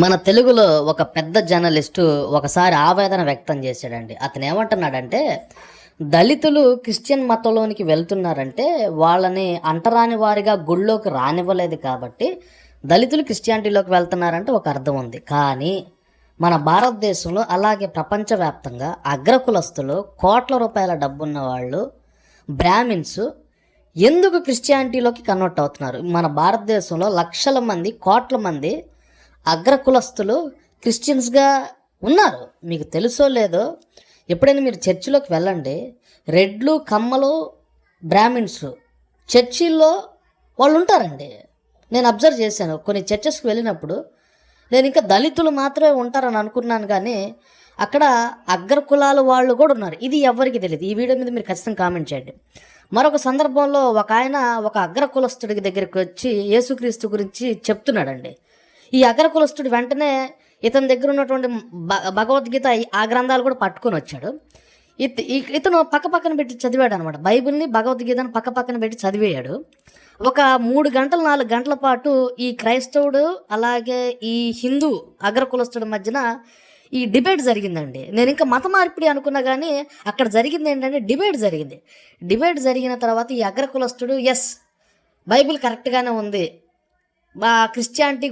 మన తెలుగులో ఒక పెద్ద జర్నలిస్టు ఒకసారి ఆవేదన వ్యక్తం చేశాడండి. అతను ఏమంటున్నాడంటే దళితులు క్రిస్టియన్ మతంలోనికి వెళ్తున్నారంటే వాళ్ళని అంటరాని వారిగా గుళ్ళోకి రానివ్వలేదు కాబట్టి దళితులు క్రిస్టియానిటీలోకి వెళ్తున్నారంటే ఒక అర్థం ఉంది. కానీ మన భారతదేశంలో అలాగే ప్రపంచవ్యాప్తంగా అగ్రకులస్తులు కోట్ల రూపాయల డబ్బున్న వాళ్ళు బ్రాహ్మిన్స్ ఎందుకు క్రిస్టియానిటీలోకి కన్వర్ట్ అవుతున్నారు? మన భారతదేశంలో లక్షల మంది కోట్ల మంది అగ్రకులస్తులు క్రిస్టియన్స్గా ఉన్నారు. మీకు తెలుసో లేదో ఎప్పుడైనా మీరు చర్చిలోకి వెళ్ళండి. రెడ్లు కమ్మలు బ్రాహ్మిన్స్ చర్చిల్లో వాళ్ళు ఉంటారండి. నేను అబ్జర్వ్ చేశాను. కొన్ని చర్చెస్కి వెళ్ళినప్పుడు నేను ఇంకా దళితులు మాత్రమే ఉంటారని అనుకున్నాను కానీ అక్కడ అగ్ర కులాల వాళ్ళు కూడా ఉన్నారు. ఇది ఎవరికి తెలియదు ఈ వీడియో మీద మీరు ఖచ్చితంగా కామెంట్ చేయండి. మరొక సందర్భంలో ఒక ఆయన ఒక అగ్ర కులస్తుడి దగ్గరికి వచ్చి యేసుక్రీస్తు గురించి చెప్తున్నాడండి. ఈ అగ్రకులస్తుడు వెంటనే ఇతని దగ్గర ఉన్నటువంటి భగవద్గీత ఆ గ్రంథాలు కూడా పట్టుకొని వచ్చాడు. ఇత ఇతను పక్క పక్కన పెట్టి చదివాడు అనమాట బైబిల్ని భగవద్గీతను పక్క పక్కన పెట్టి చదివేయాడు. ఒక మూడు గంటలు నాలుగు గంటల పాటు ఈ క్రైస్తవుడు అలాగే ఈ హిందూ అగ్రకులస్తుడి మధ్యన ఈ డిబేట్ జరిగిందండి. నేను ఇంకా మత మార్పిడి అనుకున్నా కానీ అక్కడ జరిగింది ఏంటంటే డిబేట్ జరిగింది. డిబేట్ జరిగిన తర్వాత ఈ అగ్రకులస్తుడు ఎస్ బైబిల్ కరెక్ట్గానే ఉంది. మా క్రిస్టియానిటీ